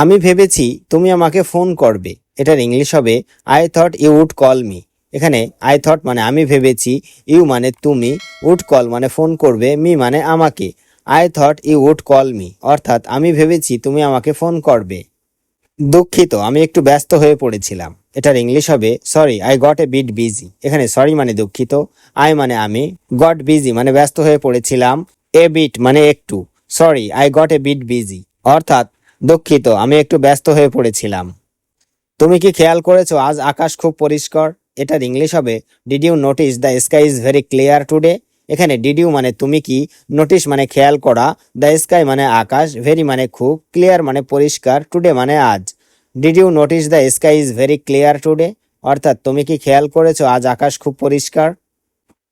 আমি ভেবেছি তুমি আমাকে ফোন করবে। এটার ইংলিশ হবে I thought you would call me এখানে আই থট মানে আমি ভেবেছি ইউ মানে তুমি উড কল মানে ফোন করবে মি মানে আমাকে। I thought you would call me অর্থাৎ, আমি ভেবেছি তুমি আমাকে ফোন করবে। দুঃখিত, আমি একটু ব্যস্ত হয়ে পড়েছিলাম। এটার ইংলিশ হবে sorry I got a bit busy এখানে সরি মানে দুঃখিত আই মানে আমি গট বিজি মানে ব্যস্ত হয়ে পড়েছিলাম এ বিট মানে একটু sorry I got a bit busy অর্থাৎ দুঃখিত, আমি একটু ব্যস্ত হয়ে পড়েছিলাম। তুমি কি খেয়াল করেছ, আজ আকাশ খুব পরিষ্কার? এটার ইংলিশ হবে did you notice the sky is very clear today এখানে ডিড ইউ মানে তুমি কি নোটিস মানে খেয়াল করা দ্য স্কাই মানে আকাশ ভেরি মানে খুব ক্লিয়ার মানে পরিষ্কার টুডে মানে আজ। Did you notice the sky is very clear today অর্থাৎ তুমি কি খেয়াল করেছ, আজ আকাশ খুব পরিষ্কার?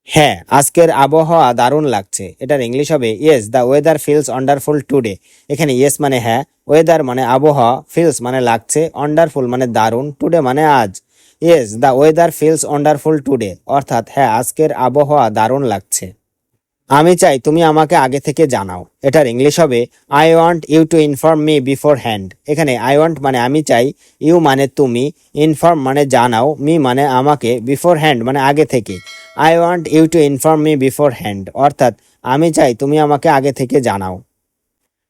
হ্যাঁ আজকের আবহাওয়া দারুণ লাগছে, এটার ইংলিশ হবে yes the weather feels wonderful today এখানে ইয়েস মানে হ্যাঁ ওয়েদার মানে আবহাওয়া ফিলস মানে লাগছে ওয়ান্ডারফুল মানে দারুণ টুডে মানে আজ। Yes the weather feels wonderful today অর্থাৎ হ্যাঁ আজকের আবহাওয়া দারুণ লাগছে। আমি চাই তুমি আমাকে আগে থেকে জানাও। এটার ইংলিশ হবে I want you to inform me beforehand এখানে আই ওয়ান্ট মানে আমি চাই ইউ মানে তুমি ইনফর্ম মানে জানাও মি মানে আমাকে বিফোর হ্যান্ড মানে আগে থেকে। I want you to inform me beforehand অর্থাৎ, আমি চাই তুমি আমাকে আগে থেকে জানাও।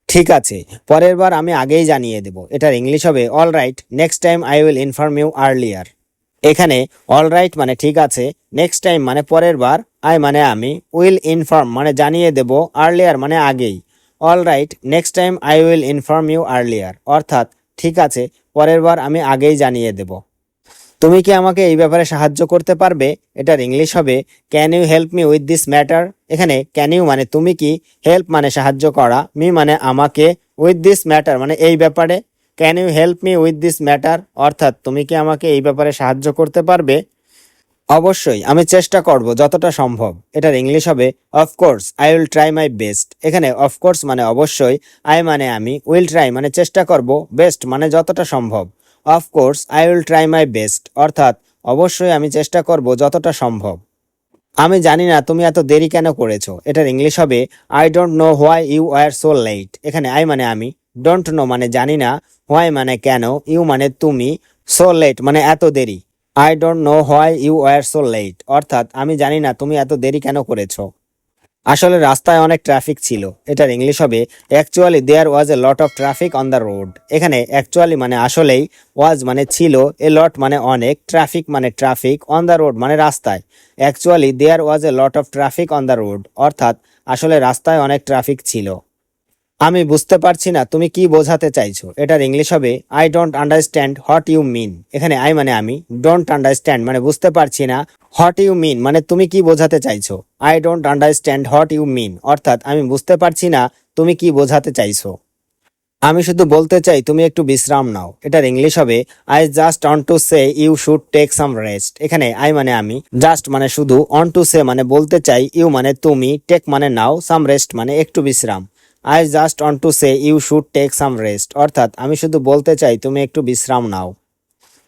ঠিক আছে, পরের বার আমি আগেই জানিয়ে দেব। এটার ইংলিশ হবে all right next time I will inform you earlier এখানে অল রাইট মানে ঠিক আছে নেক্সট টাইম মানে পরের বার আই মানে আমি উইল ইনফর্ম মানে জানিয়ে দেব আর্লিয়ার মানে আগেই। All right next time I will inform you earlier অর্থাৎ, ঠিক আছে, পরের বার আমি আগেই জানিয়ে দেব। তুমি কি আমাকে এই ব্যাপারে সাহায্য করতে পারবে? এটার ইংলিশ হবে can you help me with this matter এখানে ক্যান ইউ মানে তুমি কি হেল্প মানে সাহায্য করা মি মানে আমাকে উইথ দিস ম্যাটার মানে এই ব্যাপারে can you help me with this matter অর্থাৎ, তুমি কি আমাকে এই ব্যাপারে সাহায্য করতে পারবে? অবশ্যই, আমি চেষ্টা করব যতটা সম্ভব। এটার ইংলিশ হবে of course I will try my best এখানে অফকোর্স মানে অবশ্যই আই মানে আমি উইল ট্রাই মানে চেষ্টা করব বেস্ট মানে যতটা সম্ভব। Of course I will try my best অর্থাৎ, অবশ্যই আমি চেষ্টা করব যতটা সম্ভব। আমি জানি না তুমি এত দেরি কেন করেছ। এটার ইংলিশ হবে I don't know why you are so late এখানে আই মানে আমি ডোন্ট নো মানে জানি না হোয়াই মানে কেন ইউ মানে তুমি সো লেট মানে এত দেরি। I don't know why you are so late অর্থাৎ, আমি জানি না তুমি এত দেরি কেন করেছ। আসলে রাস্তায় অনেক ট্রাফিক ছিল। এটার ইংলিশ হবে actually there was a lot of traffic on the road এখানে অ্যাকচুয়ালি মানে আসলেই ওয়াজ মানে ছিল এ লট মানে অনেক ট্রাফিক মানে ট্রাফিক অন দ্য রোড মানে রাস্তায়। Actually there was a lot of traffic on the road অর্থাৎ, আসলে রাস্তায় অনেক ট্রাফিক ছিল। আমি বুঝতে পারছি না, তুমি কি বোঝাতে চাইছো? এটার ইংলিশ হবে I don't understand what you mean এখানে আই মানে আমি ডোন্ট আন্ডারস্ট্যান্ড মানে বুঝতে পারছি না হোয়াট ইউ মিন মানে তুমি কি বোঝাতে চাইছো? I don't understand what you mean অর্থাৎ, আমি বুঝতে পারছি না, তুমি কি বোঝাতে চাইছো? আমি শুধু বলতে চাই, তুমি একটু বিশ্রাম নাও। এটার ইংলিশ হবে I just on to say you should take some rest এখানে আই মানে আমি জাস্ট মানে শুধু অন টু সে মানে বলতে চাই ইউ মানে তুমি টেক মানে নাও সাম রেস্ট মানে একটু বিশ্রাম। I just on to say you should take some rest অর্থাৎ আমি শুধু বলতে চাই, তুমি একটু বিশ্রাম নাও।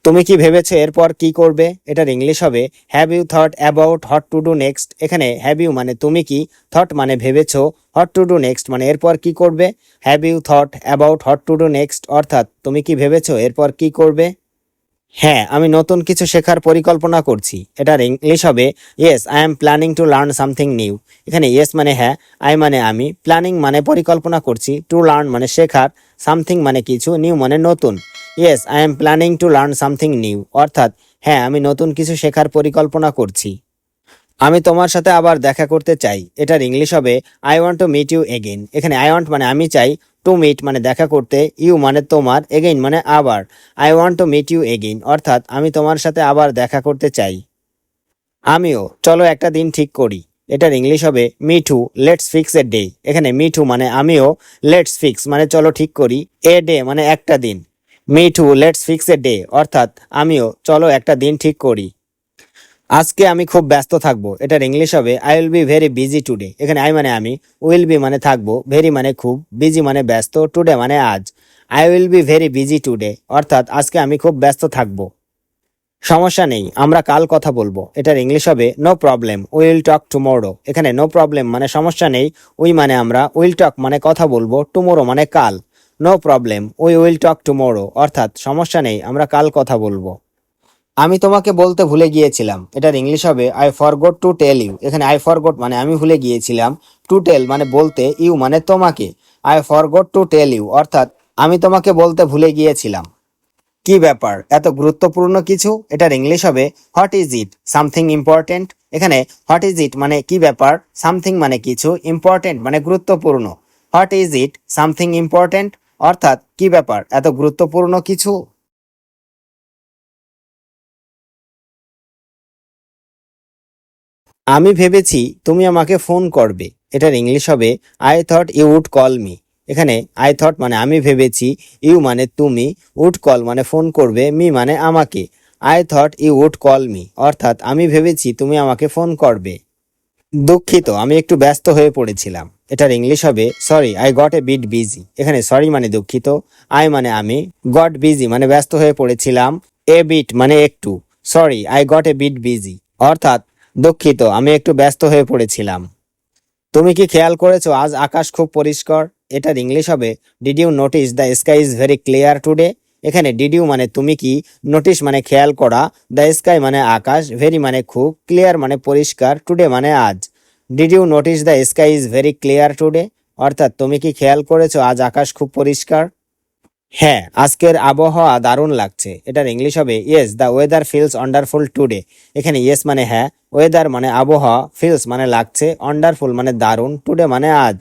তুমি কি ভেবেছো এরপর কি করবে? এটার ইংলিশ হবে have you thought about what to do next এখানে হ্যাভ ইউ মানে তুমি কি থট মানে ভেবেছো হট টু ডু নেক্সট মানে এরপর কি করবে? Have you thought about what to do next অর্থাৎ তুমি কি ভেবেছো এরপর কি করবে? হ্যাঁ আমি নতুন কিছু শেখার পরিকল্পনা করছি। এটার ইংলিশ হবে yes I am planning to learn something new এখানে ইয়েস মানে হ্যাঁ আই মানে আমি প্ল্যানিং মানে পরিকল্পনা করছি টু লার্ন মানে শেখার সামথিং মানে কিছু নিউ মানে নতুন। Yes I am planning to learn something new অর্থাৎ হ্যাঁ আমি নতুন কিছু শেখার পরিকল্পনা করছি। আমি তোমার সাথে আবার দেখা করতে চাই। এটার ইংলিশ হবে I want to meet you again এখানে আই ওয়ান্ট মানে আমি চাই টু মিট মানে দেখা করতে ইউ মানে তোমার এগেইন মানে আবার I want to meet you again অর্থাৎ, আমি তোমার সাথে আবার দেখা করতে চাই। আমিও, চলো একটা দিন ঠিক করি। এটার ইংলিশ হবে Mithu let's fix a day এখানে মিঠু মানে আমিও লেটস ফিক্স মানে চলো ঠিক করি এ ডে মানে একটা দিন। Mithu let's fix a day অর্থাৎ, আমিও, চলো একটা দিন ঠিক করি। আজকে আমি খুব ব্যস্ত থাকব। এটার ইংলিশ হবে I will be very busy today এখানে আই মানে আমি উইল বি মানে থাকব ভেরি মানে খুব বিজি মানে ব্যস্ত টুডে মানে আজ। I will be very busy today অর্থাৎ আজকে আমি খুব ব্যস্ত থাকব। সমস্যা নেই, আমরা কাল কথা বলব। এটার ইংলিশ হবে no problem will talk tomorrow এখানে নো প্রবলেম মানে সমস্যা নেই উই মানে আমরা উইল টক মানে কথা বলব টুমোরো মানে কাল। No problem we will talk tomorrow অর্থাৎ সমস্যা নেই, আমরা কাল কথা বলব। আমি তোমাকে বলতে ভুলে গিয়েছিলাম। এটার ইংলিশ হবে I forgot to tell you এখানে আই ফরগট মানে আমি ভুলে গিয়েছিলাম। টু টেল মানে বলতে ইউ মানে তোমাকে। I forgot to tell you অর্থাৎ, আমি তোমাকে বলতে ভুলে গিয়েছিলাম। কি ব্যাপার? এত গুরুত্বপূর্ণ কিছু? এটার ইংলিশ হবে what is it something important এখানে হোয়াট ইজ ইট মানে কি ব্যাপার? সামথিং মানে কিছু। ইম্পর্টেন্ট মানে গুরুত্বপূর্ণ। What is it something important অর্থাৎ, কি ব্যাপার? এত গুরুত্বপূর্ণ কিছু? আমি ভেবেছি তুমি আমাকে ফোন করবে। এটার ইংলিশ হবে I thought you would call me এখানে আই থট মানে আমি ভেবেছি ইউ মানে তুমি উড কল মানে ফোন করবে মি মানে আমাকে I thought you would call me অর্থাৎ, আমি ভেবেছি তুমি আমাকে ফোন করবে। দুঃখিত, আমি একটু ব্যস্ত হয়ে পড়েছিলাম। এটার ইংলিশ হবে sorry I got a bit busy এখানে সরি মানে দুঃখিত আই মানে আমি গট বিজি মানে ব্যস্ত হয়ে পড়েছিলাম এ বিট মানে একটু sorry I got a bit busy অর্থাৎ দুঃখিত, আমি একটু ব্যস্ত হয়ে পড়েছিলাম। তুমি কি খেয়াল করেছ, আজ আকাশ খুব পরিষ্কার? এটার ইংলিশ হবে did you notice the sky is very clear today এখানে ডিড ইউ মানে তুমি কি নোটিস মানে খেয়াল করা দ্য স্কাই মানে আকাশ ভেরি মানে খুব ক্লিয়ার মানে পরিষ্কার টুডে মানে আজ। Did you notice the sky is very clear today অর্থাৎ তুমি কি খেয়াল করেছ, আজ আকাশ খুব পরিষ্কার? হ্যাঁ আজকের আবহাওয়া দারুণ লাগছে। এটার ইংলিশ হবে yes the weather feels wonderful today এখানে ইয়েস মানে হ্যাঁ ওয়েদার মানে আবহাওয়া ফিলস মানে লাগছে ওয়ান্ডারফুল মানে দারুণ টুডে মানে আজ।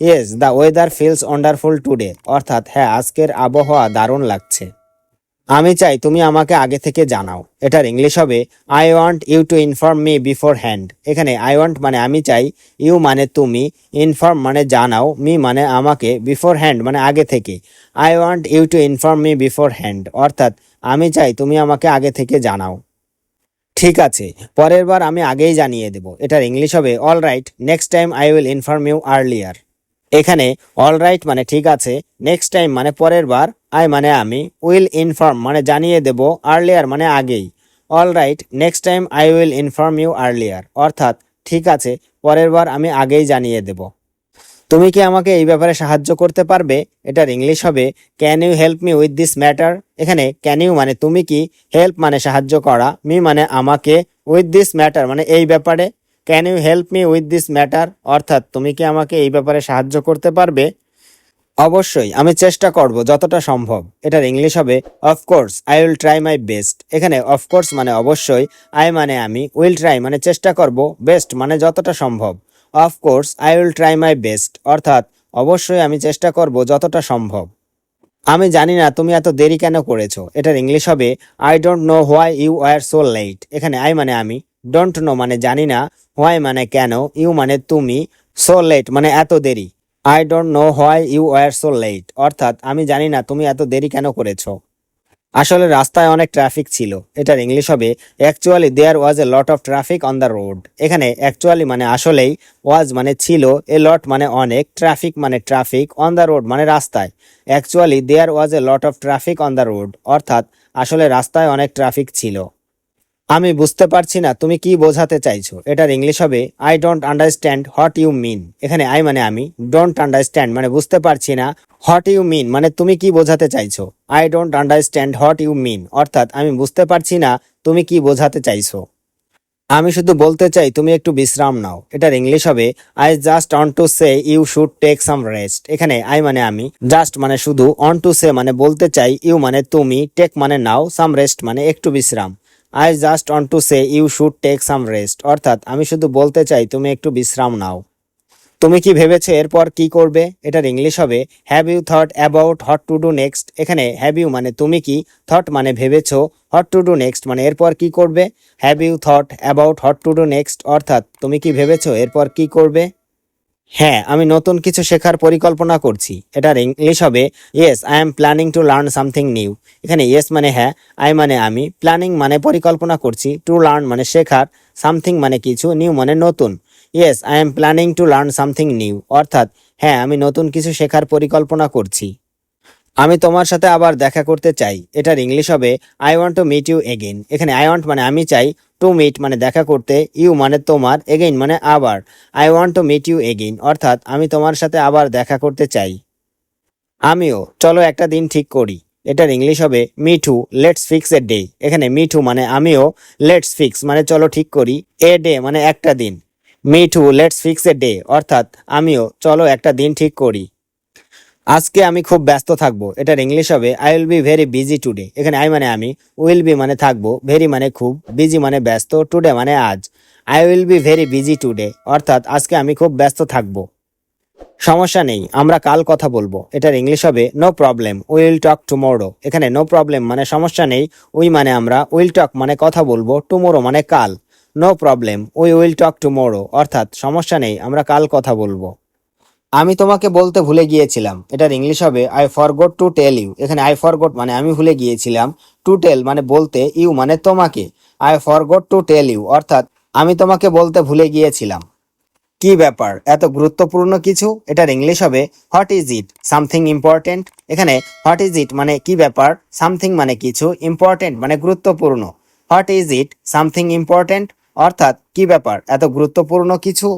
Yes the weather feels wonderful today অর্থাৎ হ্যাঁ আজকের আবহাওয়া দারুণ লাগছে। আমি চাই তুমি আমাকে আগে থেকে জানাও। এটার ইংলিশ হবে I want you to inform me beforehand এখানে আই ওয়ান্ট মানে আমি চাই ইউ মানে তুমি ইনফর্ম মানে জানাও মি মানে আমাকে বিফোর হ্যান্ড মানে আগে থেকে। I want you to inform me beforehand অর্থাৎ, আমি চাই তুমি আমাকে আগে থেকে জানাও। ঠিক আছে, পরের বার আমি আগেই জানিয়ে দেব। এটার ইংলিশ হবে all right next time I will inform you earlier এখানে অল রাইট মানে ঠিক আছে নেক্সট টাইম মানে পরের বার আই মানে আমি উইল ইনফর্ম মানে জানিয়ে দেব আর্লিয়ার মানে আগেই। All right next time I will inform you earlier অর্থাৎ, ঠিক আছে, পরের বার আমি আগেই জানিয়ে দেব। তুমি কি আমাকে এই ব্যাপারে সাহায্য করতে পারবে? এটার ইংলিশ হবে can you help me with this matter এখানে ক্যান ইউ মানে তুমি কি হেল্প মানে সাহায্য করা মি মানে আমাকে উইথ দিস ম্যাটার মানে এই ব্যাপারে। Can you help me with this matter অর্থাৎ, তুমি কি আমাকে এই ব্যাপারে সাহায্য করতে পারবে? অবশ্যই, আমি চেষ্টা করব যতটা সম্ভব। এটার ইংলিশ হবে of course I will try my best এখানে অফকোর্স মানে অবশ্যই আই মানে আমি উইল ট্রাই মানে চেষ্টা করব বেস্ট মানে যতটা সম্ভব। Of course I will try my best অর্থাৎ, অবশ্যই আমি চেষ্টা করব যতটা সম্ভব। আমি জানি না তুমি এত দেরি কেন করেছ। এটার ইংলিশ হবে I don't know why you are so late এখানে আই মানে আমি ডোন্ট নো মানে জানি না হোয়াই মানে কেন ইউ মানে তুমি সো লেট মানে এত দেরি। I don't know why you are so late অর্থাৎ, আমি জানি না তুমি এত দেরি কেন করেছ। আসলে রাস্তায় অনেক ট্রাফিক ছিল। এটার ইংলিশ হবে actually there was a lot of traffic on the road এখানে অ্যাকচুয়ালি মানে আসলেই ওয়াজ মানে ছিল এ লট মানে অনেক ট্রাফিক মানে ট্রাফিক অন দ্য রোড মানে রাস্তায়। Actually there was a lot of traffic on the road অর্থাৎ, আসলে রাস্তায় অনেক ট্রাফিক ছিল। আমি বুঝতে পারছি না, তুমি কি বোঝাতে চাইছো? এটার ইংলিশ হবে I don't understand what you mean এখানে আই মানে আমি ডোন্ট আন্ডারস্ট্যান্ড মানে বুঝতে পারছি না হোয়াট ইউ মিন মানে তুমি কি বোঝাতে চাইছো? I don't understand what you mean অর্থাৎ আমি বুঝতে পারছি না, তুমি কি বোঝাতে চাইছো? আমি শুধু বলতে চাই, তুমি একটু বিশ্রাম নাও। এটার ইংলিশ হবে I just want to say you should take some rest এখানে আই মানে আমি জাস্ট মানে শুধু অন টু সে মানে বলতে চাই ইউ মানে তুমি টেক মানে নাও সাম রেস্ট মানে একটু বিশ্রাম। I just want to say you should take some rest অর্থাৎ, আমি শুধু বলতে চাই, তুমি একটু বিশ্রাম নাও। তুমি কি ভেবেছো এরপর কি করবে? এটার ইংলিশ হবে have you thought about what to do next এখানে হ্যাভ ইউ মানে তুমি কি থট মানে ভেবেছো হট টু ডু নেক্সট মানে এরপর কি করবে? Have you thought about what to do next অর্থাৎ, তুমি কি ভেবেছো এরপর কি করবে? হ্যাঁ আমি নতুন কিছু শেখার পরিকল্পনা করছি। এটার ইংলিশ হবে। Yes I am planning to learn something new এখানে ইয়েস মানে হ্যাঁ আই মানে আমি। প্ল্যানিং মানে পরিকল্পনা করছি। টু লার্ন মানে শেখার। সামথিং মানে কিছু। নিউ মানে নতুন। Yes I am planning to learn something new অর্থাৎ হ্যাঁ আমি নতুন কিছু শেখার পরিকল্পনা করছি। আমি তোমার সাথে আবার দেখা করতে চাই। এটার ইংলিশ হবে। I want to meet you again এখানে আই ওয়ান্ট মানে আমি চাই। টু মিট মানে দেখা করতে ইউ মানে তোমার এগেইন মানে আবার। I want to meet you again অর্থাৎ আমি তোমার সাথে আবার দেখা করতে চাই। আমিও, চলো একটা দিন ঠিক করি। এটার ইংলিশ হবে Mithu let's fix a day এখানে মিঠু মানে আমিও লেটস ফিক্স মানে চলো ঠিক করি এ ডে মানে একটা দিন। Mithu let's fix a day অর্থাৎ আমিও, চলো একটা দিন ঠিক করি। আজকে আমি খুব ব্যস্ত থাকব। এটার ইংলিশ হবে I will be very busy today এখানে আই মানে আমি উইল বি মানে থাকব ভেরি মানে খুব বিজি মানে ব্যস্ত টুডে মানে আজ। I will be very busy today অর্থাৎ আজকে আমি খুব ব্যস্ত থাকব। সমস্যা নেই, আমরা কাল কথা বলব। এটার ইংলিশ হবে no problem will talk tomorrow এখানে নো প্রবলেম মানে সমস্যা নেই উই মানে আমরা উইল টক মানে কথা বলব টুমোরো মানে কাল। No problem we will talk tomorrow অর্থাৎ সমস্যা নেই, আমরা কাল কথা বলব। আমি তোমাকে বলতে ভুলে গিয়েছিলাম। এটার ইংলিশ হবে I forgot to tell you এখানে আই ফরগট মানে আমি ভুলে গিয়েছিলাম। টু টেল মানে বলতে, ইউ মানে তোমাকে। I forgot to tell you অর্থাৎ, আমি তোমাকে বলতে ভুলে গিয়েছিলাম। কি ব্যাপার? এত গুরুত্বপূর্ণ কিছু? এটার ইংলিশ হবে what is it something important এখানে হোয়াট ইজ ইট মানে কি ব্যাপার? সামথিং মানে কিছু। ইম্পর্টেন্ট মানে গুরুত্বপূর্ণ। What is it something important অর্থাৎ, কি ব্যাপার? এত গুরুত্বপূর্ণ কিছু?